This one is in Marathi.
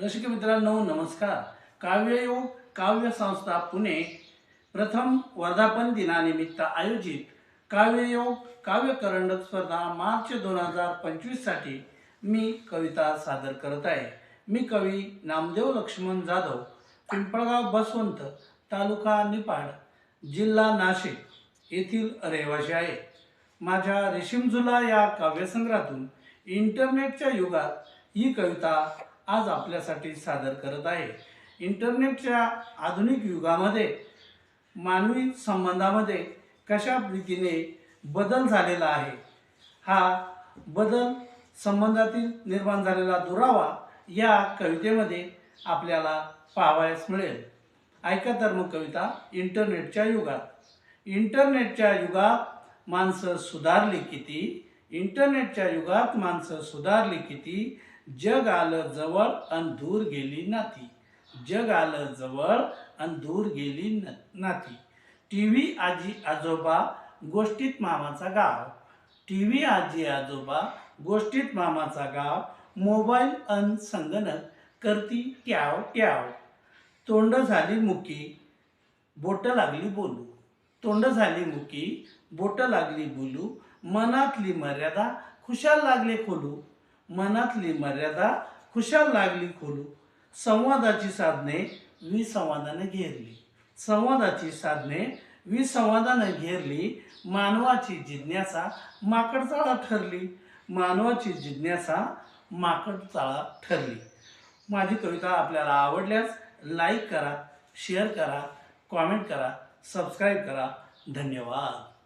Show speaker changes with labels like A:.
A: रसिक मित्रांनो नमस्कार. काव्ययोग काव्य संस्था पुणे. प्रथम वर्धापन दिनानिमित्त आयोजित काव्ययोग काव्य करंडक स्पर्धा मार्च दोन हजार पंचवीससाठी मी कविता सादर करत आहे. मी कवी नामदेव लक्ष्मण जाधव पिंपळगाव बसवंत तालुका निपाड जिल्हा नाशिक येथील रहिवासी आहे. माझ्या रेशीमझुला या काव्यसंग्रहातून इंटरनेटच्या युगात ही कविता आज आपल्यासाठी सादर करत आहे. इंटरनेटच्या आधुनिक युगामध्ये मानवी संबंधामध्ये कशा रीतीने बदल झालेला आहे? हा बदल संबंधातील निर्माण झालेला दुरावा या कवितेमध्ये आपल्याला पाहावयास मिळेल. ऐका तर मग कविता इंटरनेटच्या युगात. इंटरनेटच्या युगात माणसं सुधारली किती? इंटरनेटच्या युगात माणसं सुधारली किती? जग आलं जवळ अन दूर गेली नाती. जग आलं जवळ अन दूर गेली न नाती. टी व्ही आजी आजोबा गोष्टीत मामाचा गाव. टी व्ही आजी आजोबा गोष्टीत मामाचा गाव. मोबाईल अन संगणक करती ट्याव ट्याव. तोंड झाली मुकी बोटं लागली बोलू. तोंड झाली मुकी बोटं लागली बोलू. मनातली मर्यादा खुशाल लागले खोलू. मनातली मर्यादा खुशाल लागली खोलू. संवादाची साधने विसंवादाने घेरली. संवादाची साधने विसंवादाने घेरली मानवाची जिज्ञासा माकडचाळा ठरली. मानवाची जिज्ञासा माकडचाळा ठरली. माझी कविता आपल्याला आवडल्यास लाईक करा शेअर करा कॉमेंट करा सबस्क्राईब करा. धन्यवाद.